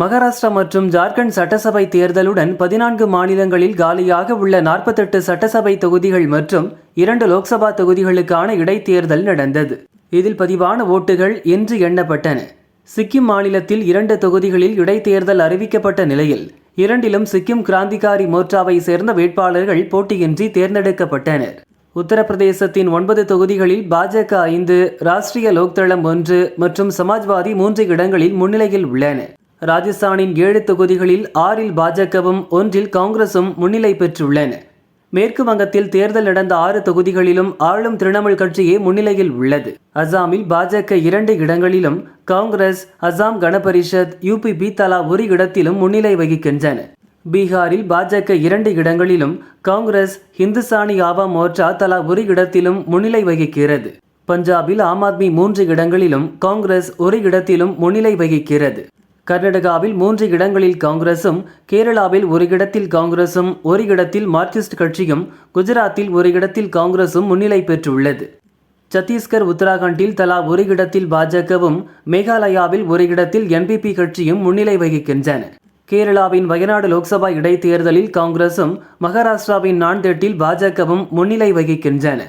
மகாராஷ்டிரா மற்றும் ஜார்க்கண்ட் சட்டசபை தேர்தலுடன் பதினான்கு மாநிலங்களில் காலியாக உள்ள நாற்பத்தெட்டு சட்டசபை தொகுதிகள் மற்றும் இரண்டு லோக்சபா தொகுதிகளுக்கான இடைத்தேர்தல் நடந்தது. இதில் பதிவான ஓட்டுகள் இன்று எண்ணப்பட்டன. சிக்கிம் மாநிலத்தில் இரண்டு தொகுதிகளில் இடைத்தேர்தல் அறிவிக்கப்பட்ட நிலையில் இரண்டிலும் சிக்கிம் கிராந்திகாரி மோர்ச்சாவை சேர்ந்த வேட்பாளர்கள் போட்டியின்றி தேர்ந்தெடுக்கப்பட்டனர். உத்தரப்பிரதேசத்தின் ஒன்பது தொகுதிகளில் பாஜக ஐந்து ராஷ்டிரிய லோக்தளம் ஒன்று மற்றும் சமாஜ்வாதி மூன்று இடங்களில் முன்னிலையில் உள்ளன. ராஜஸ்தானின் ஏழு தொகுதிகளில் ஆறில் பாஜகவும் ஒன்றில் காங்கிரசும் முன்னிலை பெற்றுள்ளன. மேற்கு வங்கத்தில் தேர்தல் நடந்த ஆறு தொகுதிகளிலும் ஆளும் திரிணாமுல் கட்சியே முன்னிலையில் உள்ளது. அசாமில் பாஜக இரண்டு இடங்களிலும் காங்கிரஸ் அசாம் கணபரிஷத் யூபிபி தலா ஒரு இடத்திலும் முன்னிலை வகிக்கின்றன. பீகாரில் பாஜக இரண்டு இடங்களிலும் காங்கிரஸ் ஹிந்துஸ்தானி ஆவா மோர்ச்சா தலா ஒரு இடத்திலும் முன்னிலை வகிக்கிறது. பஞ்சாபில் ஆம் ஆத்மி மூன்று இடங்களிலும் காங்கிரஸ் ஒரு இடத்திலும் முன்னிலை வகிக்கிறது. கர்நாடகாவில் மூன்று இடங்களில் காங்கிரசும் கேரளாவில் ஒரு இடத்தில் காங்கிரசும் ஒரு இடத்தில் மார்க்சிஸ்ட் கட்சியும் குஜராத்தில் ஒரு இடத்தில் காங்கிரசும் முன்னிலை பெற்றுள்ளது. சத்தீஸ்கர் உத்தராகண்டில் தலா ஒரு இடத்தில் பாஜகவும் மேகாலயாவில் ஒரு இடத்தில் என்பிபி கட்சியும் முன்னிலை வகிக்கின்றன. கேரளாவின் வயநாடு லோக்சபா இடைத்தேர்தலில் காங்கிரசும் மகாராஷ்டிராவின் நான்தெட்டில் பாஜகவும் முன்னிலை வகிக்கின்றன.